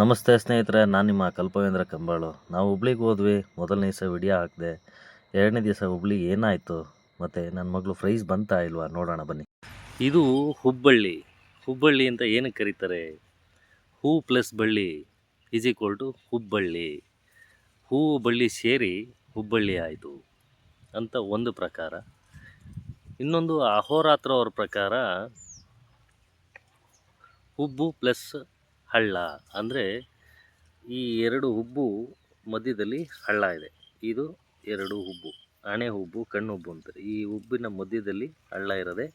ನಮಸ್ತೆ ಸ್ನೇಹಿತರೆ, ನಾನು ನಿಮ್ಮ ಕಲ್ಪವೇಂದ್ರ ಕಂಬಾಳು. ನಾವು ಹುಬ್ಳಿಗೆ ಹೋದ್ವಿ, ಮೊದಲನೇ ದಿವಸ ವಿಡಿಯೋ ಹಾಕಿದೆ, ಎರಡನೇ ದಿವಸ ಹುಬ್ಳಿ ಏನಾಯಿತು, ಮತ್ತು ನನ್ನ ಮಗಳು ಪ್ರೈಸ್ ಬಂತಾ ಇಲ್ವಾ, ನೋಡೋಣ ಬನ್ನಿ. ಇದು ಹುಬ್ಬಳ್ಳಿ. ಹುಬ್ಬಳ್ಳಿ ಅಂತ ಏನಕ್ಕೆ ಕರೀತಾರೆ? ಹೂ ಪ್ಲಸ್ ಬಳ್ಳಿ ಈಸ್ ಈಕ್ವಲ್ ಟು ಹುಬ್ಬಳ್ಳಿ. ಹೂವು ಬಳ್ಳಿ ಸೇರಿ ಹುಬ್ಬಳ್ಳಿ ಆಯಿತು ಅಂತ ಒಂದು ಪ್ರಕಾರ. ಇನ್ನೊಂದು ಅಹೋರಾತ್ರ ಅವ್ರ ಪ್ರಕಾರ, ಹುಬ್ಬು ಪ್ಲಸ್ ಹಳ್ಳ ಅಂದರೆ ಈ ಎರಡು ಹುಬ್ಬು ಮಧ್ಯದಲ್ಲಿ ಹಳ್ಳ ಇದೆ. ಇದು ಎರಡು ಹುಬ್ಬು ಹಣೆ ಹುಬ್ಬು, ಕಣ್ಣು ಹುಬ್ಬು ಅಂತಾರೆ. ಈ ಹುಬ್ಬಿನ ಮಧ್ಯದಲ್ಲಿ ಹಳ್ಳ ಇರೋದೆ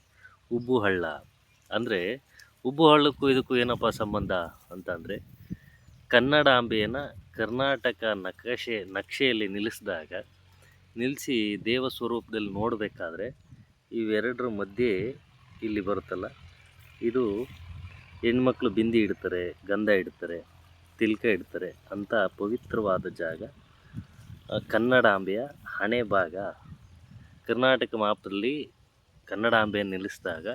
ಉಬ್ಬು ಹಳ್ಳ. ಅಂದರೆ ಉಬ್ಬು ಹಳ್ಳಕ್ಕೂ ಇದಕ್ಕೂ ಏನಪ್ಪ ಸಂಬಂಧ ಅಂತಂದರೆ ಕನ್ನಡಾಂಬೆಯನ್ನು ಕರ್ನಾಟಕ ನಕಾಶೆ, ನಕ್ಷೆಯಲ್ಲಿ ನಿಲ್ಲಿಸಿದಾಗ, ನಿಲ್ಲಿಸಿ ದೇವ ಸ್ವರೂಪದಲ್ಲಿ ನೋಡಬೇಕಾದ್ರೆ ಇವೆರಡರ ಮಧ್ಯೆ ಇಲ್ಲಿ ಬರುತ್ತಲ್ಲ. ಇದು ಹೆಣ್ಮಕ್ಳು ಬಿಂದಿ ಇಡ್ತಾರೆ, ಗಂಧ ಇಡ್ತಾರೆ, ತಿಲಕ ಇಡ್ತಾರೆ, ಅಂಥ ಪವಿತ್ರವಾದ ಜಾಗ. ಕನ್ನಡಾಂಬೆಯ ಹಣೆ ಭಾಗ. ಕರ್ನಾಟಕ ಮಾಪದಲ್ಲಿ ಕನ್ನಡಾಂಬೆ ನಿಲ್ಲಿಸಿದಾಗ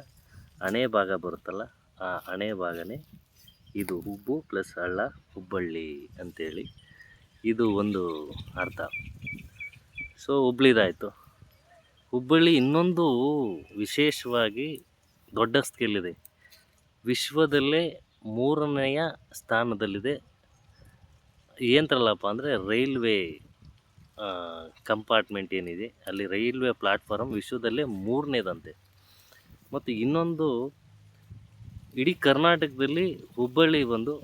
ಹಣೆ ಭಾಗ ಬರುತ್ತಲ್ಲ, ಆ ಹಣೆ ಭಾಗನೇ ಇದು ಹುಬ್ಬು ಪ್ಲಸ್ ಹಳ್ಳ, ಹುಬ್ಬಳ್ಳಿ ಅಂತೇಳಿ ಇದು ಒಂದು ಅರ್ಥ. ಸೊ, ಹುಬ್ಳಿದಾಯಿತು. ಹುಬ್ಬಳ್ಳಿ ಇನ್ನೊಂದು ವಿಶೇಷವಾಗಿ ದೊಡ್ಡ ಸ್ಕೇಲಿದೆ ವಿಶ್ವದಲ್ಲೇ ಮೂರನೆಯ ಸ್ಥಾನದಲ್ಲಿದೆ. ಏನಂತಾರಲ್ಲಪ್ಪ ಅಂದರೆ ರೈಲ್ವೆ ಕಂಪಾರ್ಟ್ಮೆಂಟ್ ಏನಿದೆ, ಅಲ್ಲಿ ರೈಲ್ವೆ ಪ್ಲಾಟ್ಫಾರಮ್ ವಿಶ್ವದಲ್ಲೇ ಮೂರನೇದಂತೆ. ಮತ್ತು ಇನ್ನೊಂದು, ಇಡೀ ಕರ್ನಾಟಕದಲ್ಲಿ ಹುಬ್ಬಳ್ಳಿ ಒಂದು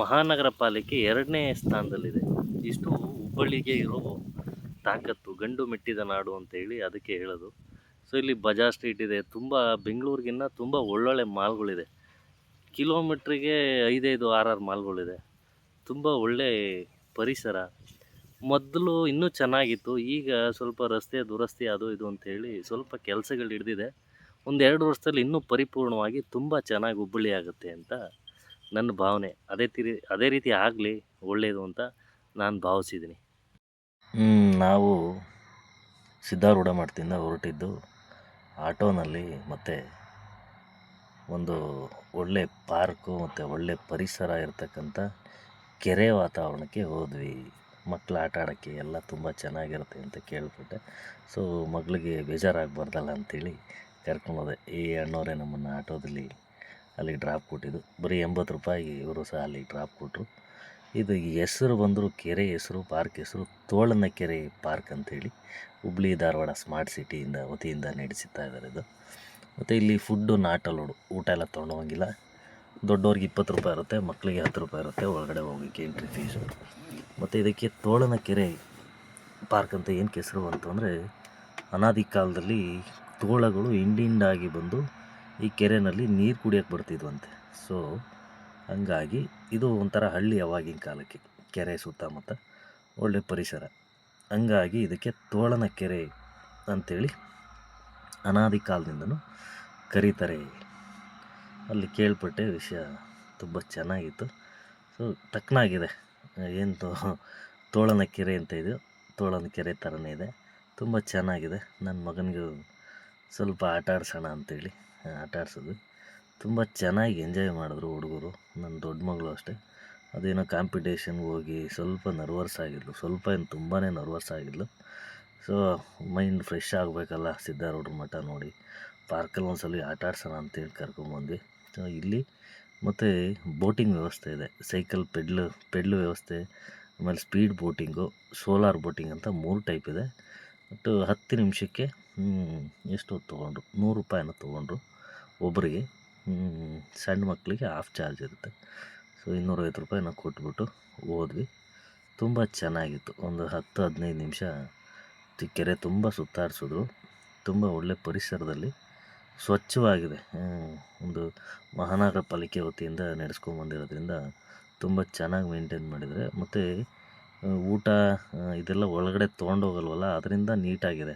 ಮಹಾನಗರ ಪಾಲಿಕೆ ಎರಡನೇ ಸ್ಥಾನದಲ್ಲಿದೆ. ಇಷ್ಟು ಹುಬ್ಬಳ್ಳಿಗೆ ಇರೋ ತಾಕತ್ತು, ಗಂಡು ಮೆಟ್ಟಿದ ನಾಡು ಅಂತೇಳಿ ಅದಕ್ಕೆ ಹೇಳೋದು. ಸೊ ಇಲ್ಲಿ ಬಜಾ ಸ್ಟ್ರೀಟ್ ಇದೆ. ತುಂಬ ಬೆಂಗಳೂರಿಗಿನ್ನ ತುಂಬ ಒಳ್ಳೊಳ್ಳೆ ಮಾಲ್ಗಳಿದೆ. ಕಿಲೋಮೀಟ್ರಿಗೆ ಐದೈದು, ಆರಾರು ಮಾಲ್ಗಳಿದೆ. ತುಂಬ ಒಳ್ಳೆ ಪರಿಸರ. ಮೊದಲು ಇನ್ನೂ ಚೆನ್ನಾಗಿತ್ತು. ಈಗ ಸ್ವಲ್ಪ ರಸ್ತೆ ದುರಸ್ತಿ ಅದು ಇದು ಅಂತೇಳಿ ಸ್ವಲ್ಪ ಕೆಲಸಗಳು ಹಿಡ್ದಿದೆ. ಒಂದು ಎರಡು ವರ್ಷದಲ್ಲಿ ಇನ್ನೂ ಪರಿಪೂರ್ಣವಾಗಿ ತುಂಬ ಚೆನ್ನಾಗಿ ಹುಬ್ಬಳ್ಳಿ ಆಗುತ್ತೆ ಅಂತ ನನ್ನ ಭಾವನೆ. ಅದೇ ತಿರಿ, ಅದೇ ರೀತಿ ಆಗಲಿ ಒಳ್ಳೆಯದು ಅಂತ ನಾನು ಭಾವಿಸಿದ್ದೀನಿ. ನಾವು ಸಿದ್ಧಾರೂಢ ಮಾಡ್ತಿಂದ ಹೊರಟಿದ್ದು ಆಟೋನಲ್ಲಿ ಮತ್ತು ಒಂದು ಒಳ್ಳೆ ಪಾರ್ಕು ಮತ್ತು ಒಳ್ಳೆ ಪರಿಸರ ಇರತಕ್ಕಂಥ ಕೆರೆ ವಾತಾವರಣಕ್ಕೆ ಹೋದ್ವಿ. ಮಕ್ಕಳು ಆಟ ಆಡೋಕ್ಕೆ ಎಲ್ಲ ತುಂಬ ಚೆನ್ನಾಗಿರುತ್ತೆ ಅಂತ ಕೇಳ್ಪಟ್ಟೆ. ಸೊ ಮಗಳಿಗೆ ಬೇಜಾರಾಗಬಾರ್ದಲ್ಲ ಅಂಥೇಳಿ ಕರ್ಕೊಂಡೋದೆ ಈ ಅಣ್ಣವರೇ ನಮ್ಮನ್ನು ಆಟೋದಲ್ಲಿ ಅಲ್ಲಿ ಡ್ರಾಪ್ ಕೊಟ್ಟಿದ್ದು. ಬರೀ ಎಂಬತ್ತು ರೂಪಾಯಿ ಇವರು ಸಹ ಅಲ್ಲಿ ಡ್ರಾಪ್ ಕೊಟ್ಟರು ಇದು ಹೆಸರು ಬಂದರೂ ಕೆರೆ ಹೆಸರು, ಪಾರ್ಕ್ ಹೆಸರು, ತೋಳನ ಕೆರೆ ಪಾರ್ಕ್ ಅಂತೇಳಿ. ಹುಬ್ಳಿ, ಧಾರವಾಡ ಸ್ಮಾರ್ಟ್ ಸಿಟಿಯಿಂದ ವತಿಯಿಂದ ನಡೆಸುತ್ತಾ ಇದ್ದಾರೆ ಇದು. ಮತ್ತು ಇಲ್ಲಿ ಫುಡ್ಡು ನಾಟ್ ಅಲೋಡು ಊಟ ಎಲ್ಲ ತೊಗೊಂಡು ಹೋಗಿಲ್ಲ ದೊಡ್ಡವ್ರಿಗೆ ಇಪ್ಪತ್ತು ರೂಪಾಯಿ ಇರುತ್ತೆ ಮಕ್ಕಳಿಗೆ ಹತ್ತು ರೂಪಾಯಿ ಇರುತ್ತೆ, ಒಳಗಡೆ ಹೋಗೋಕ್ಕೆ ಎಂಟ್ರಿ ಫೀಸು ಮತ್ತು ಇದಕ್ಕೆ ತೋಳನ ಕೆರೆ ಪಾರ್ಕ್ ಅಂತ ಏನು ಹೆಸರು ಅಂತಂದರೆ, ಅನಾದಿ ಕಾಲದಲ್ಲಿ ತೋಳಗಳು ಹಿಂಡಿಂಡಾಗಿ ಬಂದು ಈ ಕೆರೆಯಲ್ಲಿ ನೀರು ಕುಡಿಯೋಕ್ಕೆ ಬರ್ತಿದ್ವಂತೆ. ಸೊ ಹಂಗಾಗಿ ಇದು ಒಂಥರ ಹಳ್ಳಿ ಅವಾಗಿನ ಕಾಲಕ್ಕೆ, ಕೆರೆ ಸುತ್ತಮುತ್ತ ಒಳ್ಳೆ ಪರಿಸರ. ಹಂಗಾಗಿ ಇದಕ್ಕೆ ತೋಳನ ಕೆರೆ ಅಂಥೇಳಿ ಅನಾದಿ ಕಾಲದಿಂದನೂ ಕರೀತಾರೆ. ಅಲ್ಲಿ ಕೇಳ್ಪಟ್ಟೆ ವಿಷಯ ತುಂಬ ಚೆನ್ನಾಗಿತ್ತು. ಸೊ ತಕ್ಕನಾಗಿದೆ. ಏನು ತೋಳನ ಕೆರೆ ಅಂತ ಇದೆ. ತೋಳನ ಕೆರೆ ಥರನೇ ಇದೆ. ತುಂಬ ಚೆನ್ನಾಗಿದೆ. ನನ್ನ ಮಗನಿಗೂ ಸ್ವಲ್ಪ ಆಟ ಆಡ್ಸೋಣ ಅಂತೇಳಿ, ಆಟ ಆಡ್ಸೋದು ತುಂಬ ಚೆನ್ನಾಗಿ ಎಂಜಾಯ್ ಮಾಡಿದ್ರು ಹುಡುಗರು. ನನ್ನ ದೊಡ್ಡ ಮಗಳು ಅಷ್ಟೇ. ಅದೇನೋ ಕಾಂಪಿಟೇಷನ್ಗೆ ಹೋಗಿ ಸ್ವಲ್ಪ ನರ್ವಸ್ ಆಗಿದ್ಲು. ಸ್ವಲ್ಪ ಏನು ತುಂಬಾ ನರ್ವಸ್ ಆಗಿದ್ಲು. ಸೊ ಮೈಂಡ್ ಫ್ರೆಶ್ ಆಗಬೇಕಲ್ಲ ಸಿದ್ಧಾರೂಢ ಮಠ ನೋಡಿ. ಪಾರ್ಕಲ್ಲಿ ಒಂದ್ಸಲ ಆಟ ಆಡ್ಸೋಣ ಅಂತೇಳಿ ಕರ್ಕೊಂಬಂದ್ವಿ. ಸೊ ಇಲ್ಲಿ ಮತ್ತು ಬೋಟಿಂಗ್ ವ್ಯವಸ್ಥೆ ಇದೆ. ಸೈಕಲ್ ಪೆಡ್ಲು ಪೆಡ್ಲು ವ್ಯವಸ್ಥೆ, ಆಮೇಲೆ ಸ್ಪೀಡ್ ಬೋಟಿಂಗು ಸೋಲಾರ್ ಬೋಟಿಂಗ್ ಅಂತ ಮೂರು ಟೈಪ್ ಇದೆ. ಒಟ್ಟು ಹತ್ತು ನಿಮಿಷಕ್ಕೆ ಎಷ್ಟು ತೊಗೊಂಡ್ರು? ನೂರು ರೂಪಾಯಿನ ತೊಗೊಂಡ್ರು ಒಬ್ಬರಿಗೆ ಸಣ್ಣ ಮಕ್ಕಳಿಗೆ ಹಾಫ್ ಚಾರ್ಜ್ ಇರುತ್ತೆ. ಸೊ ಇನ್ನೂರೈವತ್ತು ರೂಪಾಯಿನ ಕೊಟ್ಬಿಟ್ಟು ಹೋದ್ವಿ. ತುಂಬ ಚೆನ್ನಾಗಿತ್ತು. ಒಂದು ಹತ್ತು, ಹದಿನೈದು ನಿಮಿಷ ಕೆರೆ ತುಂಬ ಸುತ್ತಾಡಿಸಿದ್ರು. ತುಂಬ ಒಳ್ಳೆ ಪರಿಸರದಲ್ಲಿ ಸ್ವಚ್ಛವಾಗಿದೆ. ಒಂದು ಮಹಾನಗರ ಪಾಲಿಕೆ ವತಿಯಿಂದ ನಡೆಸ್ಕೊಂಬಂದಿರೋದ್ರಿಂದ ತುಂಬ ಚೆನ್ನಾಗಿ ಮೇಂಟೈನ್ ಮಾಡಿದರೆ ಮತ್ತು ಊಟ ಇದೆಲ್ಲ ಒಳಗಡೆ ತೊಗೊಂಡೋಗಲ್ವಲ್ಲ, ಅದರಿಂದ ನೀಟಾಗಿದೆ.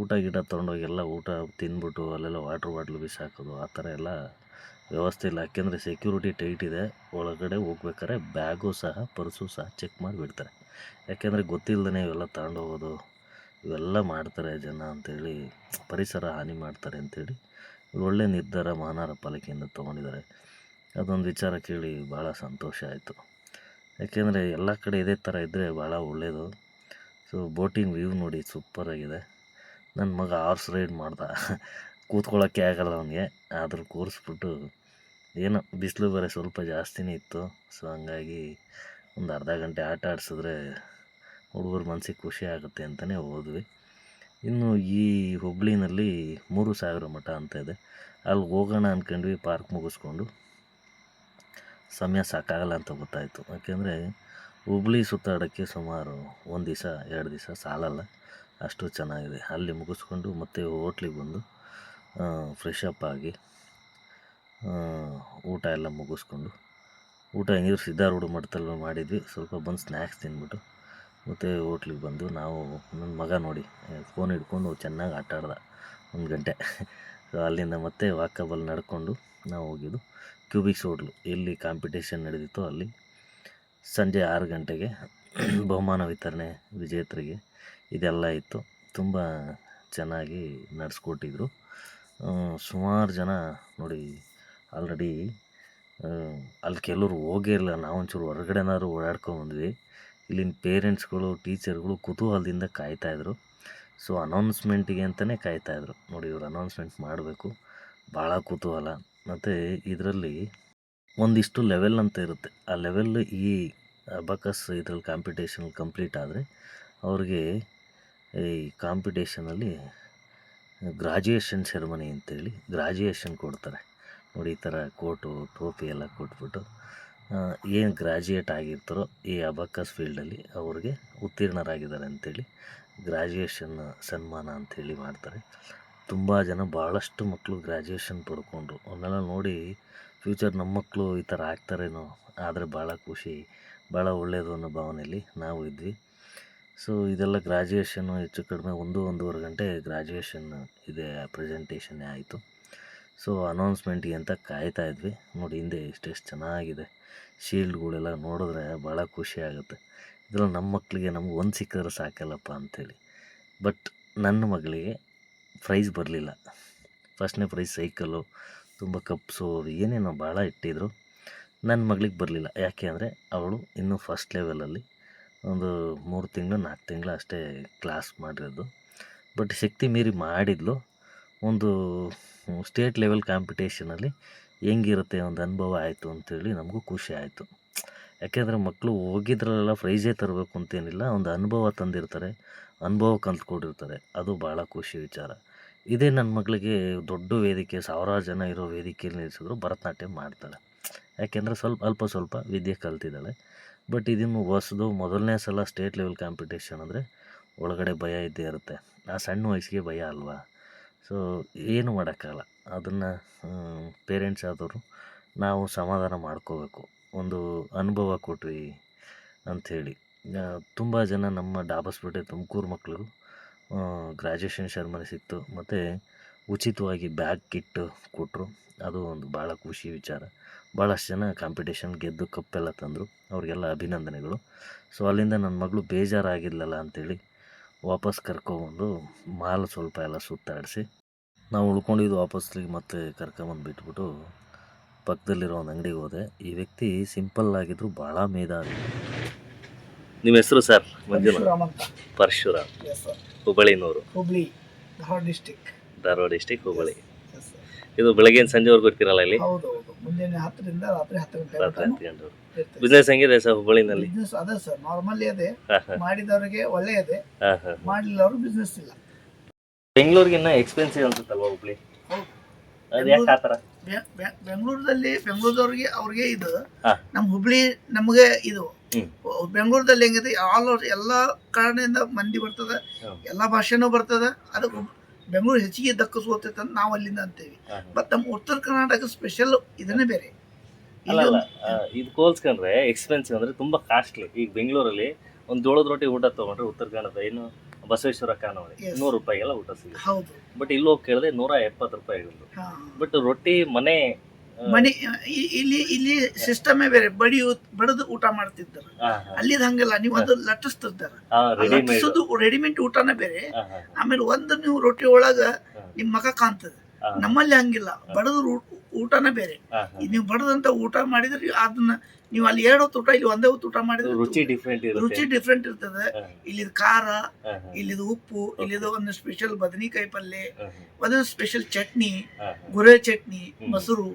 ಊಟ, ಗೀಟ ತೊಗೊಂಡೋಗಿ ಎಲ್ಲ ಊಟ ತಿಂದ್ಬಿಟ್ಟು ಅಲ್ಲೆಲ್ಲ ವಾಟ್ರ್ ಬಾಟ್ಲು ಬಿಸಾಕೋದು, ಆ ಥರ ಎಲ್ಲ ವ್ಯವಸ್ಥೆ ಇಲ್ಲ. ಯಾಕೆಂದರೆ ಸೆಕ್ಯೂರಿಟಿ ಟೈಟ್ ಇದೆ. ಒಳಗಡೆ ಹೋಗ್ಬೇಕಾದ್ರೆ ಬ್ಯಾಗು ಸಹ ಪರ್ಸು ಸಹ ಚೆಕ್ ಮಾಡಿಬಿಡ್ತಾರೆ. ಯಾಕೆಂದರೆ ಗೊತ್ತಿಲ್ಲದೇ ಇವೆಲ್ಲ ತಗೊಂಡೋಗೋದು. ಇವೆಲ್ಲ ಮಾಡ್ತಾರೆ ಜನ ಅಂಥೇಳಿ ಪರಿಸರ ಹಾನಿ ಮಾಡ್ತಾರೆ ಅಂತೇಳಿ ಒಳ್ಳೆ ನಿರ್ಧಾರ ಮಹಾನಗರ ಪಾಲಿಕೆಯಿಂದ ತೊಗೊಂಡಿದ್ದಾರೆ. ಅದೊಂದು ವಿಚಾರ ಕೇಳಿ ಭಾಳ ಸಂತೋಷ ಆಯಿತು. ಯಾಕೆಂದರೆ ಎಲ್ಲ ಕಡೆ ಇದೇ ಥರ ಇದ್ದರೆ ಭಾಳ ಒಳ್ಳೆಯದು ಸೊ ಬೋಟಿಂಗ್ ವ್ಯೂ ನೋಡಿ ಸೂಪರಾಗಿದೆ ನನ್ನ ಮಗ ಹಾರ್ಸ್ ರೈಡ್ ಮಾಡ್ದ. ಕೂತ್ಕೊಳ್ಳೋಕ್ಕೆ ಆಗಲ್ಲ ಅವನಿಗೆ. ಆದರೂ ಕೂರಿಸ್ಬಿಟ್ಟು ಏನೋ ಬಿಸಿಲು ಬೇರೆ ಸ್ವಲ್ಪ ಜಾಸ್ತಿನೇ ಇತ್ತು. ಸೊ ಹಂಗಾಗಿ ಒಂದು ಅರ್ಧ ಗಂಟೆ ಆಟ ಆಡಿಸಿದ್ರೆ ಹುಡುಗರ ಮನಸ್ಸಿಗೆ ಖುಷಿ ಆಗುತ್ತೆ ಅಂತಲೇ ಹೋದ್ವಿ. ಇನ್ನು ಈ ಹುಬ್ಳಿನಲ್ಲಿ ಮೂರು ಸಾವಿರ ಮಠ ಅಂತ ಇದೆ. ಅಲ್ಲಿ ಹೋಗೋಣ ಅಂದ್ಕೊಂಡ್ವಿ ಪಾರ್ಕ್ ಮುಗಿಸ್ಕೊಂಡು. ಸಮಯ ಸಾಕಾಗಲ್ಲ ಅಂತ ಗೊತ್ತಾಯಿತು. ಯಾಕೆಂದರೆ ಹುಬ್ಳಿ ಸುತ್ತಾಡೋಕ್ಕೆ ಸುಮಾರು ಒಂದು ದಿವಸ ಎರಡು ದಿವಸ ಸಾಲಲ್ಲ. ಅಷ್ಟು ಚೆನ್ನಾಗಿದೆ. ಅಲ್ಲಿ ಮುಗಿಸ್ಕೊಂಡು ಮತ್ತೆ ಹೋಟ್ಲಿಗೆ ಬಂದು ಫ್ರೆಶ್ ಅಪ್ ಆಗಿ ಊಟ ಎಲ್ಲ ಮುಗಿಸ್ಕೊಂಡು ಊಟ ಹೆಂಗಿದ್ರು ಸಿದ್ಧಾರೂಢ ಮಠದಲ್ಲಿ ಮಾಡಿದ್ವಿ. ಸ್ವಲ್ಪ ಬಂದು ಸ್ನ್ಯಾಕ್ಸ್ ತಿಂದ್ಬಿಟ್ಟು ಮತ್ತು ಹೋಟ್ಲಿಗೆ ಬಂದು ನಾವು ನನ್ನ ಮಗ ನೋಡಿ ಫೋನ್ ಹಿಡ್ಕೊಂಡು ಚೆನ್ನಾಗಿ ಆಟ ಆಡ್ದ ಒಂದು ಗಂಟೆ. ಅಲ್ಲಿಂದ ಮತ್ತೆ ವಾಕಬಲ್ ನಡ್ಕೊಂಡು ನಾವು ಹೋಗಿದ್ದು ಕ್ಯೂಬಿಕ್ಸ್ ಹೋಟ್ಲು ಎಲ್ಲಿ ಕಾಂಪಿಟೇಷನ್ ನಡೆದಿತ್ತು ಅಲ್ಲಿ ಸಂಜೆ ಆರು ಗಂಟೆಗೆ ಬಹುಮಾನ ವಿತರಣೆ ವಿಜೇತರಿಗೆ ಇದೆಲ್ಲ ಇತ್ತು. ತುಂಬ ಚೆನ್ನಾಗಿ ನಡೆಸ್ಕೊಟ್ಟಿದ್ರು. ಸುಮಾರು ಜನ ನೋಡಿ ಆಲ್ರೆಡಿ ಅಲ್ಲಿ ಕೆಲವರು ಹೋಗೇ ಇಲ್ಲ. ನಾವು ಒಂಚೂರು ಹೊರಗಡೆನಾದ್ರು ಓಡಾಡ್ಕೊಂಬಂದ್ವಿ ಇಲ್ಲಿನ ಪೇರೆಂಟ್ಸ್ಗಳು, ಟೀಚರ್ಗಳು ಕುತೂಹಲದಿಂದ ಕಾಯ್ತಾಯಿದ್ರು ಸೊ ಅನೌನ್ಸ್ಮೆಂಟಿಗೆ ಅಂತಲೇ ಕಾಯ್ತಾಯಿದ್ರು ನೋಡಿ, ಇವರು ಅನೌನ್ಸ್ಮೆಂಟ್ ಮಾಡಬೇಕು. ಭಾಳ ಕುತೂಹಲ. ಮತ್ತು ಇದರಲ್ಲಿ ಒಂದಿಷ್ಟು ಲೆವೆಲ್ ಅಂತ ಇರುತ್ತೆ. ಆ ಲೆವೆಲ್ ಈ ಅಬಕಸ್ ಇದ್ರಲ್ಲಿ ಕಾಂಪಿಟೇಷನ್ ಕಂಪ್ಲೀಟ್ ಆದರೆ ಅವ್ರಿಗೆ ಈ ಕಾಂಪಿಟೇಷನಲ್ಲಿ ಗ್ರಾಜುಯೇಷನ್ ಸೆರೆಮನಿ ಅಂತೇಳಿ ಗ್ರಾಜುಯೇಷನ್ ಕೊಡ್ತಾರೆ. ನೋಡಿ, ಈ ಥರ ಕೋಟು, ಟೋಪಿ ಎಲ್ಲ ಕೊಟ್ಬಿಟ್ಟು ಏನು ಗ್ರಾಜುಯೇಟ್ ಆಗಿರ್ತಾರೋ ಈ ಅಬಕಸ್ ಫೀಲ್ಡಲ್ಲಿ ಅವ್ರಿಗೆ ಉತ್ತೀರ್ಣರಾಗಿದ್ದಾರೆ ಅಂಥೇಳಿ ಗ್ರಾಜುಯೇಷನ್ ಸನ್ಮಾನ ಅಂಥೇಳಿ ಮಾಡ್ತಾರೆ. ತುಂಬ ಜನ ಭಾಳಷ್ಟು ಮಕ್ಕಳು ಗ್ರ್ಯಾಜುಯೇಷನ್ ಪಡ್ಕೊಂಡ್ರು. ಅವನ್ನೆಲ್ಲ ನೋಡಿ ಫ್ಯೂಚರ್ ನಮ್ಮ ಮಕ್ಕಳು ಈ ಥರ ಆಗ್ತಾರೇನೋ, ಆದರೆ ಭಾಳ ಖುಷಿ ಭಾಳ ಒಳ್ಳೆಯದು ಅನ್ನೋ ಭಾವನೆಯಲ್ಲಿ ನಾವು ಇದ್ವಿ. ಸೊ ಇದೆಲ್ಲ ಗ್ರ್ಯಾಜುಯೇಷನ್ನು ಹೆಚ್ಚು ಕಡಿಮೆ ಒಂದು, ಒಂದೂವರೆ ಗಂಟೆ ಗ್ರ್ಯಾಜುಯೇಷನ್ ಇದೆ ಪ್ರೆಸೆಂಟೇಷನ್ನೇ ಆಯಿತು. ಸೊ ಅನೌನ್ಸ್ಮೆಂಟಿಗೆ ಅಂತ ಕಾಯ್ತಾ ಇದ್ವಿ. ನೋಡಿ, ಹಿಂದೆ ಎಷ್ಟೆಷ್ಟು ಚೆನ್ನಾಗಿದೆ. ಶೀಲ್ಡ್ಗಳೆಲ್ಲ ನೋಡಿದ್ರೆ ಭಾಳ ಖುಷಿ ಆಗುತ್ತೆ. ಇದ್ರಲ್ಲಿ ನಮ್ಮ ಮಕ್ಕಳಿಗೆ ನಮ್ಗೆ ಒಂದು ಸಿಕ್ಕಿದ್ರೆ ಸಾಕಲ್ಲಪ್ಪ ಅಂಥೇಳಿ ಬಟ್ ನನ್ನ ಮಗಳಿಗೆ ಪ್ರೈಸ್ ಬರಲಿಲ್ಲ. ಫಸ್ಟ್ನೇ ಪ್ರೈಸ್ ಸೈಕಲ್ಲು ತುಂಬ ಕಪ್ಸು ಏನೇನೋ ಭಾಳ ಇಟ್ಟಿದ್ರು. ನನ್ನ ಮಗಳಿಗೆ ಬರಲಿಲ್ಲ. ಯಾಕೆ ಅಂದರೆ, ಅವಳು ಇನ್ನೂ ಫಸ್ಟ್ ಲೆವೆಲಲ್ಲಿ ಒಂದು ಮೂರು ತಿಂಗಳು, ನಾಲ್ಕು ತಿಂಗಳು ಅಷ್ಟೇ ಕ್ಲಾಸ್ ಮಾಡಿರೋದು. ಬಟ್ ಶಕ್ತಿ ಮೀರಿ ಮಾಡಿದ್ಲು. ಒಂದು ಸ್ಟೇಟ್ ಲೆವೆಲ್ ಕಾಂಪಿಟೇಷನಲ್ಲಿ ಹೆಂಗಿರುತ್ತೆ ಒಂದು ಅನುಭವ ಆಯಿತು ಅಂತೇಳಿ ನಮಗೂ ಖುಷಿ ಆಯಿತು. ಯಾಕೆಂದರೆ ಮಕ್ಕಳು ಹೋಗಿದ್ರಲ್ಲೆಲ್ಲ ಪ್ರೈಝೇ ತರಬೇಕು ಅಂತೇನಿಲ್ಲ, ಒಂದು ಅನುಭವ ತಂದಿರ್ತಾರೆ, ಅನುಭವ ಕಲ್ತ್ಕೊಂಡಿರ್ತಾರೆ ಅದು ಭಾಳ ಖುಷಿ ವಿಚಾರ. ಇದೇ ನನ್ನ ಮಗಳಿಗೆ ದೊಡ್ಡ ವೇದಿಕೆ, ಸಾವಿರಾರು ಜನ ಇರೋ ವೇದಿಕೆಯಲ್ಲಿ ನಿಲ್ಲಿಸಿದ್ರು ಭರತನಾಟ್ಯ ಮಾಡ್ತಾಳೆ. ಯಾಕೆಂದರೆ ಸ್ವಲ್ಪ, ಅಲ್ಪ ಸ್ವಲ್ಪ ವಿದ್ಯೆ ಕಲ್ತಿದ್ದಾಳೆ. ಬಟ್ ಇದನ್ನು ಹೊಸದು ಮೊದಲನೇ ಸಲ ಸ್ಟೇಟ್ ಲೆವೆಲ್ ಕಾಂಪಿಟೇಷನ್ ಅಂದರೆ ಒಳಗಡೆ ಭಯ ಇದ್ದೇ ಇರುತ್ತೆ. ಆ ಸಣ್ಣ ವಯಸ್ಸಿಗೆ ಭಯ ಅಲ್ವಾ? ಸೊ, ಏನು ಮಾಡೋಕ್ಕಾಗಲ್ಲ. ಅದನ್ನು ಪೇರೆಂಟ್ಸ್ ಆದವರು ನಾವು ಸಮಾಧಾನ ಮಾಡ್ಕೋಬೇಕು. ಒಂದು ಅನುಭವ ಕೊಟ್ವಿ ಅಂಥೇಳಿ. ತುಂಬ ಜನ ನಮ್ಮ ಡಾಬಸ್ಪೇಟೆ ತುಮಕೂರು ಮಕ್ಕಳು ಗ್ರ್ಯಾಜುಯೇಷನ್ ಶರ್ಮನೆ ಸಿಕ್ತು. ಮತ್ತು ಉಚಿತವಾಗಿ ಬ್ಯಾಗ್ ಕಿಟ್ ಕೊಟ್ಟರು ಅದು ಒಂದು ಭಾಳ ಖುಷಿ ವಿಚಾರ. ಭಾಳಷ್ಟು ಜನ ಕಾಂಪಿಟೇಷನ್ ಗೆದ್ದು ಕಪ್ಪೆಲ್ಲ ತಂದರು. ಅವ್ರಿಗೆಲ್ಲ ಅಭಿನಂದನೆಗಳು. ಸೊ, ಅಲ್ಲಿಂದ ನನ್ನ ಮಗಳು ಬೇಜಾರಾಗಿಲ್ಲಲ್ಲ ಅಂಥೇಳಿ ವಾಪಸ್ ಕರ್ಕೊಬಂದು ಮಾಲ್ ಸ್ವಲ್ಪ ಎಲ್ಲ ಸುತ್ತಾಡಿಸಿ ನಾವು ಉಳ್ಕೊಂಡಿದ್ದು ವಾಪಸ್ಸಿಗೆ ಮತ್ತೆ ಕರ್ಕೊಂಬಂದು ಬಿಟ್ಬಿಟ್ಟು ಪಕ್ಕದಲ್ಲಿರೋ ಒಂದು ಅಂಗಡಿಗೆ ಹೋದೆ. ಈ ವ್ಯಕ್ತಿ ಸಿಂಪಲ್ ಆಗಿದ್ರು ಭಾಳ ಮೇಧಾವಿ ನಿಮ್ಮ ಹೆಸರು ಸರ್? ಪರಶುರಾಮ್ ಅಂತ. Parashuram. Yes sir ಹುಬ್ಬಳ್ಳಿನವರು. Hubli Dharwad district Dharwad district Hubballi. ಇದು ಬೆಳಗ್ಗೆ ಸಂಜೆವರೆಗೂ ಇರ್ತೀರಲ್ಲ ಇಲ್ಲಿ? ಹೌದು ಹೌದು. ಮುಂಜಾನೆ ಹತ್ತರಿಂದ ರಾತ್ರಿ ಹತ್ತು ಗಂಟೆ ಬಿಸ್ನೆಸ್ ಹೆಂಗಿದೆ ಸರ್ ಹುಬ್ಬಳ್ಳಿನಲ್ಲಿ? ಬಿಸ್ನೆಸ್ ಅದೇ ಸರ್ ನಾರ್ಮಲಿ ಅದೇ. ಮಾಡಿದವರಿಗೆ ಒಳ್ಳೆ ಇದೆ. ಹಾಂ ಹಾಂ ಮಾಡಲಿಲ್ಲವರು ಬಿಸ್ನೆಸ್ ಇಲ್ಲ. ಬೆಂಗಳೂರಿಗಿನ್ನ ಎಕ್ಸ್ಪೆನ್ಸಿವ್ ಅನ್ಸುತ್ತಲ್ವಾ ಹುಬ್ಳಿ? ಬೆಂಗಳೂರದಲ್ಲಿ ಅದು ಬೆಂಗಳೂರಲ್ಲಿ ಬೆಂಗಳೂರದವ್ರಿಗೆ ಅವ್ರಿಗೆ ಇದು. ನಮ್ಮ ಹುಬ್ಳಿ ನಮಗೆ ಇದು. ಬೆಂಗಳೂರದಲ್ಲಿ ಹೆಂಗಿದೆ ಆಲ್ ಓವರ್ ಎಲ್ಲ ಕಾರಣದಿಂದ ಮಂದಿ ಬರ್ತದೆ ಎಲ್ಲಾ ಭಾಷೆನೂ ಬರ್ತದೆ ಅದಕ್ಕೆ ಬೆಂಗಳೂರು ಹೆಚ್ಚಿಗೆ ದಕ್ಕಿಸ್ಕೋತೈತೆ ಅಂತ ನಾವು ಅಲ್ಲಿಂದ ಅಂತೇವಿ. ಬಟ್ ನಮ್ಮ ಉತ್ತರ ಕರ್ನಾಟಕ ಸ್ಪೆಷಲ್ ಇದನ್ನೇ ಬೇರೆ. ಅಲ್ಲ ಅಲ್ಲ ಇದು ಕೋಲ್ಸ್ಕೊಂಡ್ರೆ ಎಕ್ಸ್ಪೆನ್ಸಿವ್ ಅಂದ್ರೆ ತುಂಬಾ ಕಾಸ್ಟ್ಲಿ ಈಗ ಬೆಂಗಳೂರಲ್ಲಿ ಒಂದು ಜೋಳದ ರೊಟ್ಟಿ ಊಟ ತಗೊಂಡ್ರೆ ಉತ್ತರ ಕನ್ನಡದ ಏನು ಬಸವೇಶ್ವರ ಕಾನವಳಿ. ನೂರು ರೂಪಾಯಿಗೆಲ್ಲ ಊಟ ಸಿಗುತ್ತೆ. ಬಟ್ ಇಲ್ಲಿ ಹೋಗಿ ಕೇಳಿದ್ರೆ ನೂರ ಎಪ್ಪತ್ತು ರೂಪಾಯಿ ಬಟ್ ರೊಟ್ಟಿ ಮನೆ ಮನಿ ಇಲ್ಲಿ ಇಲ್ಲಿ ಸಿಸ್ಟಮೇ ಬೇರೆ ಬಡಿ ಬಡದು ಊಟ ಮಾಡ್ತಿದ್ದಾರೆ. ಅಲ್ಲಿದ ಹಂಗಲ್ಲ ನೀವು ಅದು ಲಟ್ಟಿಸ್ತಿರ್ತಾರ. ಲಟ್ಟಿಸೋದು ರೆಡಿಮೇಡ್ ಊಟನೇ ಬೇರೆ. ಆಮೇಲೆ ಒಂದು ನೀವು ರೊಟ್ಟಿ ಒಳಗ. ನಿಮ್ ಮಗ ಕಾಣ್ತದೆ. ನಮ್ಮಲ್ಲಿ ಹಂಗಿಲ್ಲ. ಬಡದು ಊಟನೇ ಬೇರೆ. ನೀವು ಬಡದಂತ ಊಟ ಮಾಡಿದ್ರೆ ಅದನ್ನ ನೀವು ಅಲ್ಲಿ ಎರಡು ಹೊತ್ತು ಊಟ ಇಲ್ಲಿ ಒಂದೇ ಹೊತ್ತು ಊಟ ಮಾಡಿದ್ರೆ ರುಚಿ ಡಿಫ್ರೆಂಟ್ ರುಚಿ ಡಿಫ್ರೆಂಟ್ ಇರ್ತದೆ. ಇಲ್ಲಿದ ಖಾರ ಇಲ್ಲಿದು ಉಪ್ಪು ಇಲ್ಲಿದು ಒಂದು ಸ್ಪೆಷಲ್ ಬದನೆಕಾಯಿ ಪಲ್ಯ ಒಂದೊಂದು ಸ್ಪೆಷಲ್ ಚಟ್ನಿ ಗುರೆ ಚಟ್ನಿ. ಮೊಸರು.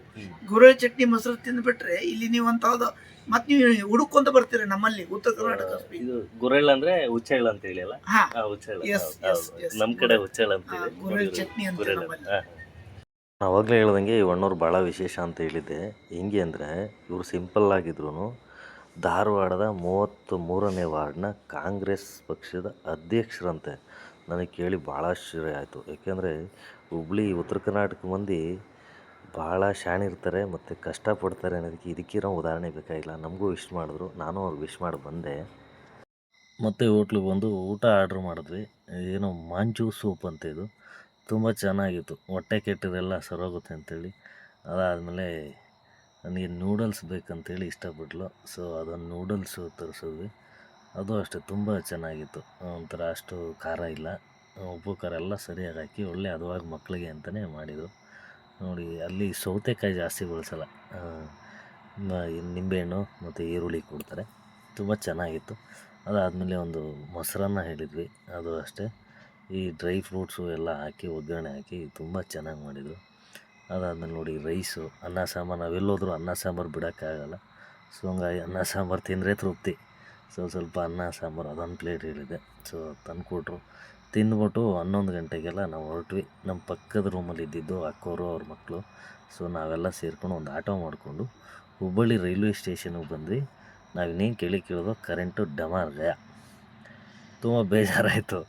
ಗುರೆ ಚಟ್ನಿ ಮೊಸರು ತಿಂದ್ಬಿಟ್ರೆ ಇಲ್ಲಿ ನೀವು ಅಂತ ಮತ್ ನೀವು ಹುಡುಕೊಂತ ಬರ್ತೀರಿ ನಮ್ಮಲ್ಲಿ ಉತ್ತರ ಕರ್ನಾಟಕ ಇದು ಗುರೆಳ್ ಅಂದ್ರೆ ಹುಚ್ಚೆಳ್ ಅಂತ ಹೇಳಿ ಅಲ್ಲ? ನಮ್ ಕಡೆ ಹುಚ್ಚೆಳ್ ಅಂತ ಗುರೆಳ್ ಚಟ್ನಿ ಅಂತ ಗುರೆಳ್ ನಮ್ಮಲ್ಲಿ. ಹಾ, ಹಾ. ಆವಾಗಲೇ ಹೇಳ್ದಂಗೆ ಈ ಅಣ್ಣವ್ರು ಭಾಳ ವಿಶೇಷ ಅಂತ ಹೇಳಿದ್ದೆ. ಹೆಂಗೆ ಅಂದರೆ ಇವರು ಸಿಂಪಲ್ ಆಗಿದ್ರು ಧಾರವಾಡದ ಮೂವತ್ತು ಮೂರನೇ ವಾರ್ಡ್ನ ಕಾಂಗ್ರೆಸ್ ಪಕ್ಷದ ಅಧ್ಯಕ್ಷರಂತೆ ನನಗೆ ಕೇಳಿ ಭಾಳ ಆಶ್ಚರ್ಯ ಆಯಿತು. ಯಾಕೆಂದರೆ ಹುಬ್ಳಿ, ಉತ್ತರ ಕರ್ನಾಟಕ ಮಂದಿ ಭಾಳ ಶಾಣಿರ್ತಾರೆ ಮತ್ತು ಕಷ್ಟಪಡ್ತಾರೆ ಅನ್ನೋದಕ್ಕೆ ಇದಕ್ಕಿರೋ ಉದಾಹರಣೆ ಬೇಕಾಗಿಲ್ಲ. ನಮಗೂ ವಿಶ್ ಮಾಡಿದ್ರು. ನಾನು ಅವ್ರಿಗೆ ವಿಶ್ ಮಾಡಿ ಬಂದೆ. ಮತ್ತು ಹೋಟ್ಲಿಗೆ ಬಂದು ಊಟ ಆರ್ಡ್ರ್ ಮಾಡಿದ್ವಿ. ಏನೋ ಮಾಂಜು ಸೂಪ್ ಅಂತ ಇದು. ತುಂಬ ಚೆನ್ನಾಗಿತ್ತು. ಹೊಟ್ಟೆ ಕೆಟ್ಟದೆಲ್ಲ ಸರೋಗುತ್ತೆ ಅಂಥೇಳಿ ಅದಾದಮೇಲೆ ನನಗೆ ನೂಡಲ್ಸ್ ಬೇಕಂತೇಳಿ ಇಷ್ಟಪಟ್ಲು. ಸೊ ಅದನ್ನು ನೂಡಲ್ಸು ತರಿಸಿದ್ವಿ. ಅದು ಅಷ್ಟೇ, ತುಂಬ ಚೆನ್ನಾಗಿತ್ತು. ಒಂಥರ ಅಷ್ಟು ಖಾರ ಇಲ್ಲ. ಉಪ್ಪು, ಖಾರ ಎಲ್ಲ ಸರಿಯಾಗಿ ಹಾಕಿ ಒಳ್ಳೆ ಹದವಾಗಿ ಮಕ್ಕಳಿಗೆ ಅಂತಲೇ ಮಾಡಿದರು. ನೋಡಿ, ಅಲ್ಲಿ ಸೌತೆಕಾಯಿ ಜಾಸ್ತಿ ಬಳಸಲ್ಲ. ನಿಂಬೆಹಣ್ಣು ಮತ್ತು ಈರುಳ್ಳಿ ಕೊಡ್ತಾರೆ. ತುಂಬ ಚೆನ್ನಾಗಿತ್ತು. ಅದಾದಮೇಲೆ ಒಂದು ಮೊಸರನ್ನ ಹೇಳಿದ್ವಿ. ಅದು ಅಷ್ಟೇ. ಈ ಡ್ರೈ ಫ್ರೂಟ್ಸು ಎಲ್ಲ ಹಾಕಿ, ಒಗ್ಗರಣೆ ಹಾಕಿ ತುಂಬ ಚೆನ್ನಾಗಿ ಮಾಡಿದರು. ಅದಾದಮೇಲೆ ನೋಡಿ ರೈಸು, ಅನ್ನ ಸಾಂಬಾರು, ನಾವೆಲ್ಲೋದ್ರೂ ಅನ್ನ ಸಾಂಬಾರು ಬಿಡೋಕ್ಕಾಗಲ್ಲ. ಸೊ, ಹಂಗಾಗಿ ಅನ್ನ ಸಾಂಬಾರು ತಿಂದರೆ ತೃಪ್ತಿ. ಸೊ, ಸ್ವಲ್ಪ ಅನ್ನ ಸಾಂಬಾರು ಅದೊಂದು ಪ್ಲೇಟ್ ಹೇಳಿದೆ. ಸೊ, ತಂದುಕೊಟ್ರು. ತಿಂದ್ಬಿಟ್ಟು ಹನ್ನೊಂದು ಗಂಟೆಗೆಲ್ಲ ನಾವು ಹೊರಟ್ವಿ. ನಮ್ಮ ಪಕ್ಕದ ರೂಮಲ್ಲಿ ಇದ್ದಿದ್ದು ಅಕ್ಕೋರು ಅವ್ರ ಮಕ್ಕಳು ಸೊ, ನಾವೆಲ್ಲ ಸೇರ್ಕೊಂಡು ಒಂದು ಆಟೋ ಮಾಡಿಕೊಂಡು ಹುಬ್ಬಳ್ಳಿ ರೈಲ್ವೆ ಸ್ಟೇಷನ್ಗೆ ಬಂದ್ವಿ. ನಾವು ಇನ್ನೇನು ಕೇಳಿ ಕೇಳೋದು ಕರೆಂಟು ಡಮಾರ್ ಗಯ ತುಂಬ ಬೇಜಾರಾಯಿತು.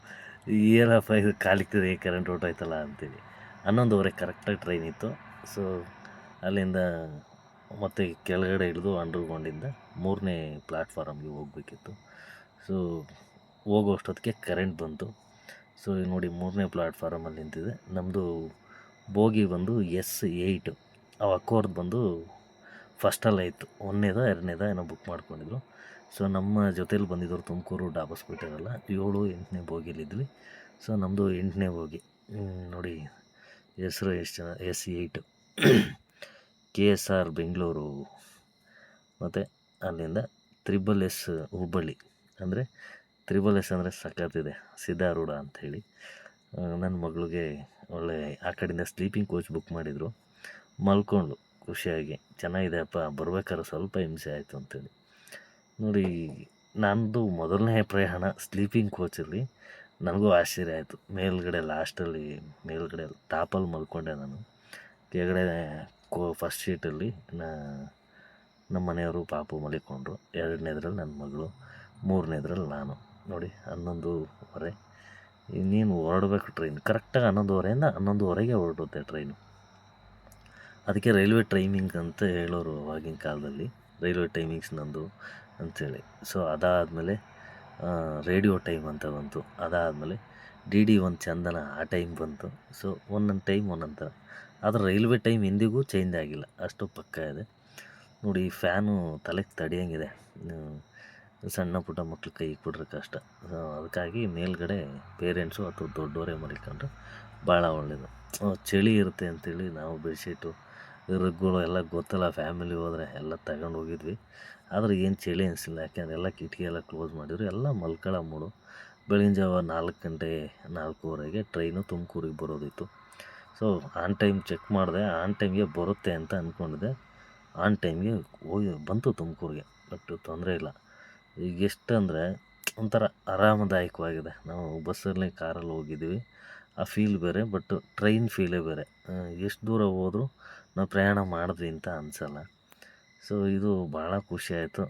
ಏನಪ್ಪ ಇದು ಕಾಲಿಕ್ತಿದೆ ಕರೆಂಟ್ ಹೊರ್ಟೋಯ್ತಲ್ಲ ಅಂತೇಳಿ ಹನ್ನೊಂದುವರೆ ಕರೆಕ್ಟಾಗಿ ಟ್ರೈನ್ ಇತ್ತು. ಸೊ ಅಲ್ಲಿಂದ ಮತ್ತೆ ಕೆಳಗಡೆ ಇಳಿದು ಅಂಡರ್ಗ್ರೌಂಡಿಂದ ಮೂರನೇ ಪ್ಲ್ಯಾಟ್ಫಾರಮ್ಗೆ ಹೋಗಬೇಕಿತ್ತು. ಸೊ ಹೋಗೋ ಅಷ್ಟೊತ್ತಿಗೆ ಕರೆಂಟ್ ಬಂತು. ಸೊ ನೋಡಿ ಮೂರನೇ ಪ್ಲ್ಯಾಟ್ಫಾರಮಲ್ಲಿ ನಿಂತಿದೆ. ನಮ್ಮದು ಬೋಗಿ ಬಂದು ಎಸ್ ಏಯ್ಟು. ಆ ಅಕ್ಕೋರ್ದು ಬಂದು ಫಸ್ಟಲ್ಲೇ ಇತ್ತು. ಒಂದನೇದ ಎರಡನೇದ ಏನೋ ಬುಕ್ ಮಾಡ್ಕೊಂಡಿದ್ರು. ಸೊ ನಮ್ಮ ಜೊತೇಲಿ ಬಂದಿದ್ದವರು ತುಮಕೂರು ಡಾಬಸ್ಪೇಟೆರಲ್ಲ ಏಳು ಎಂಟನೇ ಬೋಗಿಲಿದ್ವಿ ಸೊ ನಮ್ಮದು ಎಂಟನೇ ಬೋಗಿ. ನೋಡಿ, ಹೆಸರು ಎಷ್ಟು ಜನ, S eight. K S R Bengaluru. ಮತ್ತು ಅಲ್ಲಿಂದ ತ್ರಿಬಲ್ ಎಸ್ ಹುಬ್ಬಳ್ಳಿ. ಅಂದರೆ ತ್ರಿಬಲ್ ಎಸ್ ಅಂದರೆ ಸಖತ್ತಿದೆ ಸಿದ್ಧಾರೂಢ ಅಂಥೇಳಿ ನನ್ನ ಮಗಳಿಗೆ ಒಳ್ಳೆ, ಆ ಕಡೆಯಿಂದ ಸ್ಲೀಪಿಂಗ್ ಕೋಚ್ ಬುಕ್ ಮಾಡಿದರು. ಮಲ್ಕೊಂಡು ಖುಷಿಯಾಗಿ. ಚೆನ್ನಾಗಿದೆ ಅಪ್ಪ, ಬರ್ಬೇಕಾದ್ರೆ ಸ್ವಲ್ಪ ಹಿಂಸೆ ಆಯಿತು ಅಂತೇಳಿ. ನೋಡಿ ನನ್ನದು ಮೊದಲನೇ ಪ್ರಯಾಣ ಸ್ಲೀಪಿಂಗ್ ಕೋಚಲ್ಲಿ ನನಗೂ ಆಶ್ಚರ್ಯ ಆಯಿತು. ಮೇಲ್ಗಡೆ ಲಾಸ್ಟಲ್ಲಿ ಮೇಲ್ಗಡೆ ಟಾಪಲ್ಲಿ ಮಲ್ಕೊಂಡೆ ನಾನು. ಕೆಳಗಡೆ ಕೋ ಫಸ್ಟ್ ಶೀಟಲ್ಲಿ ನಮ್ಮ ಮನೆಯವರು ಪಾಪು ಮಲಿಕೊಂಡ್ರು. ಎರಡನೇದ್ರಲ್ಲಿ ನನ್ನ ಮಗಳು, ಮೂರನೇದ್ರಲ್ಲಿ ನಾನು. ನೋಡಿ, ಹನ್ನೊಂದೂವರೆ. ಇನ್ನೇನು ಹೊರಡ್ಬೇಕು ಟ್ರೈನ್ ಕರೆಕ್ಟಾಗಿ ಹನ್ನೊಂದುವರೆಯಿಂದ ಹನ್ನೊಂದುವರೆಗೆ ಹೊರಡುತ್ತೆ ಟ್ರೈನು ಅದಕ್ಕೆ ರೈಲ್ವೆ ಟೈಮಿಂಗ್ ಅಂತ ಹೇಳೋರು ಆಗಿನ ಕಾಲದಲ್ಲಿ. ರೈಲ್ವೆ ಟೈಮಿಂಗ್ಸ್ ನಂದು. ಅಂಥೇಳಿ ಸೊ ಅದಾದಮೇಲೆ ರೇಡಿಯೋ ಟೈಮ್ ಅಂತ ಬಂತು. ಅದಾದಮೇಲೆ, ಡಿ ಡಿ ಒಂದು ಚಂದನ ಆ ಟೈಮ್ ಬಂತು. ಸೊ ಒಂದೊಂದು ಟೈಮ್ ಒಂದೊಂದು ಥರ ಆದರೆ ರೈಲ್ವೆ ಟೈಮ್ ಎಂದಿಗೂ ಚೇಂಜ್ ಆಗಿಲ್ಲ. ಅಷ್ಟು ಪಕ್ಕ ಇದೆ. ನೋಡಿ ಫ್ಯಾನು ತಲೆಗೆ ತಡಿಯಂಗಿದೆ. ಸಣ್ಣ ಪುಟ್ಟ ಮಕ್ಳು ಕೈ ಕೊಡ್ರೆ ಕಷ್ಟ. ಸೊ ಅದಕ್ಕಾಗಿ ಮೇಲ್ಗಡೆ ಪೇರೆಂಟ್ಸು ಅಥವಾ ದೊಡ್ಡವರೇ ಮಲಿಕೊಂಡ್ರೆ ಭಾಳ ಒಳ್ಳೆಯದು ಚಳಿ ಇರುತ್ತೆ ಅಂತೇಳಿ ನಾವು ಬೆಡ್ಶೀಟು, ರಗ್ಗಳು ಎಲ್ಲ ಗೊತ್ತಲ್ಲ ಫ್ಯಾಮಿಲಿ ಹೋದರೆ ಎಲ್ಲ ತಗೊಂಡು ಹೋಗಿದ್ವಿ. ಆದರೆ ಏನು ಚಳಿ ಅನಿಸಿಲ್ಲ. ಯಾಕೆಂದ್ರೆ ಎಲ್ಲ ಕಿಟಕಿ ಎಲ್ಲ ಕ್ಲೋಸ್ ಮಾಡಿದ್ರು. ಎಲ್ಲ ಮಲ್ಕೊಳ್ಳೋ ಮೂಡು. ಬೆಳಗಿನ ಜಾವ ನಾಲ್ಕು ಗಂಟೆ, ನಾಲ್ಕೂವರೆಗೆ ಟ್ರೈನು ತುಮಕೂರಿಗೆ ಬರೋದಿತ್ತು. ಸೊ ಆನ್ ಟೈಮ್ ಚೆಕ್ ಮಾಡಿದೆ. ಆನ್ ಟೈಮ್ಗೆ ಬರುತ್ತೆ ಅಂತ ಅಂದ್ಕೊಂಡಿದ್ದೆ ಆನ್ ಟೈಮ್ಗೆ ಹೋಗಿ ಬಂತು ತುಮಕೂರಿಗೆ. ಬಟ್ ತೊಂದರೆ ಇಲ್ಲ. ಈಗ ಎಷ್ಟಂದರೆ ಒಂಥರ ಆರಾಮದಾಯಕವಾಗಿದೆ. ನಾವು ಬಸ್ಸಲ್ಲಿ ಕಾರಲ್ಲಿ ಹೋಗಿದ್ದೀವಿ ಆ ಫೀಲ್ ಬೇರೆ ಬಟ್ ಟ್ರೈನ್ ಫೀಲೇ ಬೇರೆ. ಎಷ್ಟು ದೂರ ಹೋದರೂ ನಾವು ಪ್ರಯಾಣ ಮಾಡಿದ್ವಿ ಅಂತ ಅನಿಸಲ್ಲ. ಸೊ, ಇದು ಭಾಳ ಆಯಿತು.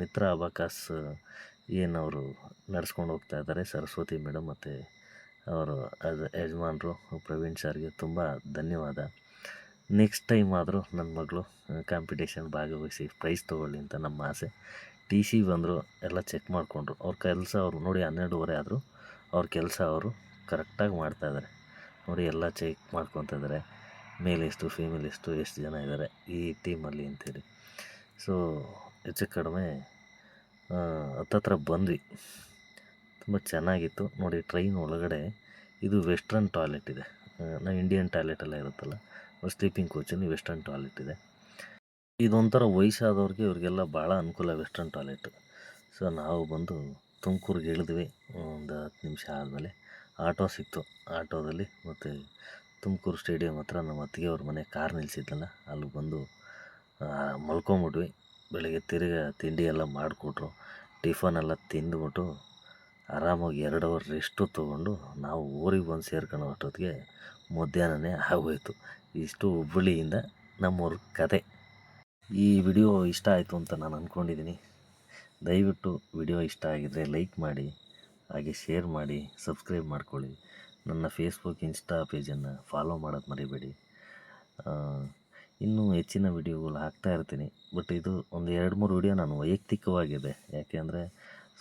ಮಿತ್ರ ಅಬಕಾಸ್ ಏನವರು ನಡೆಸ್ಕೊಂಡು ಹೋಗ್ತಾ ಇದ್ದಾರೆ ಸರಸ್ವತಿ ಮೇಡಮ್ ಮತ್ತು ಅವರು ಯಜಮಾನರು, ಪ್ರವೀಣ್ ಸರ್ಗೆ ತುಂಬ ಧನ್ಯವಾದ. ನೆಕ್ಸ್ಟ್ ಟೈಮ್ ಆದರೂ ನನ್ನ ಮಗಳು ಕಾಂಪಿಟೇಷನ್ ಭಾಗವಹಿಸಿ ಪ್ರೈಸ್ ತೊಗೊಳ್ಳಿ ಅಂತ ನಮ್ಮ ಆಸೆ. ಟಿ ಸಿ ಬಂದರು, ಎಲ್ಲ ಚೆಕ್ ಮಾಡಿಕೊಂಡ್ರು. ಅವ್ರ ಕೆಲಸ ಅವರು ನೋಡಿ ಹನ್ನೆರಡುವರೆ ಆದರೂ ಅವ್ರ ಕೆಲಸ ಅವರು ಕರೆಕ್ಟಾಗಿ ಮಾಡ್ತಾಯಿದ್ದಾರೆ ನೋಡಿ ಎಲ್ಲ ಚೆಕ್ ಮಾಡ್ಕೊತಾ ಇದ್ದಾರೆ ಮೇಲ್ ಎಷ್ಟು ಫೀಮೇಲ್ ಎಷ್ಟು ಎಷ್ಟು ಜನ ಇದ್ದಾರೆ ಈ ಟೀಮಲ್ಲಿ ಅಂತೇಳಿ. ಸೊ, ಹೆಚ್ಚು ಕಡಿಮೆ ಹತ್ತತ್ರ ಬಂದ್ವಿ. ತುಂಬ ಚೆನ್ನಾಗಿತ್ತು. ನೋಡಿ, ಟ್ರೈನ್ ಒಳಗಡೆ ಇದು ವೆಸ್ಟ್ರನ್ ಟಾಯ್ಲೆಟ್ ಇದೆ. ನಾವು ಇಂಡಿಯನ್ ಟಾಯ್ಲೆಟ್ ಎಲ್ಲ ಇರುತ್ತಲ್ಲ ಸ್ಲೀಪಿಂಗ್ ಕೋಚಲ್ಲಿ ವೆಸ್ಟರ್ನ್ ಟಾಯ್ಲೆಟ್ ಇದೆ. ಇದೊಂಥರ ವಯಸ್ಸಾದವ್ರಿಗೆ ಇವರಿಗೆಲ್ಲ ಭಾಳ ಅನುಕೂಲ ವೆಸ್ಟರ್ನ್ ಟಾಯ್ಲೆಟ್. ಸೊ, ನಾವು ಬಂದು ತುಮಕೂರಿಗೆ ಇಳಿದ್ವಿ. ಒಂದು ಹತ್ತು ನಿಮಿಷ ಆದಮೇಲೆ ಆಟೋ ಸಿಕ್ತು. ಆಟೋದಲ್ಲಿ ಮತ್ತು ತುಮಕೂರು ಸ್ಟೇಡಿಯಂ ಹತ್ರ ನಮ್ಮ ಅತ್ತಿಗೆ ಅವ್ರ ಮನೆ ಕಾರ್ ನಿಲ್ಲಿಸಿದ್ದಲ್ಲ ಅಲ್ಲಿ ಬಂದು ಮಲ್ಕೊಂಬಿಟ್ವಿ. ಬೆಳಗ್ಗೆ ತಿರ್ಗಿ ತಿಂಡಿ ಎಲ್ಲ ಮಾಡಿಕೊಟ್ರು. ಟಿಫನ್ ಎಲ್ಲ ತಿಂದ್ಬಿಟ್ಟು ಆರಾಮಾಗಿ ಎರಡು ಅವರ್ ರೆಸ್ಟು ತೊಗೊಂಡು ನಾವು ಊರಿಗೆ ಬಂದು ಸೇರ್ಕೊಳ್ಳೋ ಅಷ್ಟೊತ್ತಿಗೆ ಮಧ್ಯಾಹ್ನನೇ ಆಗೋಯ್ತು. ಇಷ್ಟು ಹುಬ್ಬಳ್ಳಿಯಿಂದ ನಮ್ಮೂರ ಕತೆ. ಈ ವಿಡಿಯೋ ಇಷ್ಟ ಆಯಿತು ಅಂತ ನಾನು ಅಂದ್ಕೊಂಡಿದ್ದೀನಿ ದಯವಿಟ್ಟು ವಿಡಿಯೋ ಇಷ್ಟ ಆಗಿದರೆ ಲೈಕ್ ಮಾಡಿ, ಹಾಗೆ ಶೇರ್ ಮಾಡಿ, ಸಬ್ಸ್ಕ್ರೈಬ್ ಮಾಡ್ಕೊಳ್ಳಿ. ನನ್ನ ಫೇಸ್ಬುಕ್ ಇನ್ಸ್ಟಾ ಪೇಜನ್ನು ಫಾಲೋ ಮಾಡೋದು ಮರಿಬೇಡಿ. ಇನ್ನೂ ಹೆಚ್ಚಿನ ವಿಡಿಯೋಗಳು ಹಾಕ್ತಾ ಇರ್ತೀನಿ. ಬಟ್ ಇದು ಒಂದು ಎರಡು ಮೂರು ವಿಡಿಯೋ ನಾನು ವೈಯಕ್ತಿಕವಾಗಿದೆ. ಯಾಕೆಂದರೆ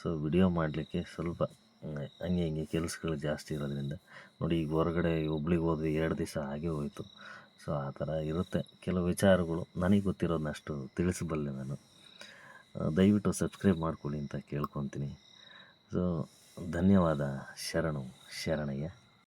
ಸೊ ವಿಡಿಯೋ ಮಾಡಲಿಕ್ಕೆ ಸ್ವಲ್ಪ ಹಂಗೆ ಹಂಗೆ ಕೆಲಸಗಳು ಜಾಸ್ತಿ ಇರೋದ್ರಿಂದ. ನೋಡಿ, ಈಗ ಹೊರಗಡೆ ಒಬ್ಳಿಗೆ ಹೋದ್ವಿ ಎರಡು ದಿವಸ ಹಾಗೆ ಹೋಯಿತು. ಸೊ ಆ ಥರ ಇರುತ್ತೆ. ಕೆಲವು ವಿಚಾರಗಳು ನನಗೆ ಗೊತ್ತಿರೋದನ್ನಷ್ಟು ತಿಳಿಸಬಲ್ಲೆ ನಾನು. ದಯವಿಟ್ಟು ಸಬ್ಸ್ಕ್ರೈಬ್ ಮಾಡ್ಕೊಳ್ಳಿ ಅಂತ ಕೇಳ್ಕೊತೀನಿ. ಸೊ, ಧನ್ಯವಾದ. ಶರಣು, ಶರಣಯ್ಯ.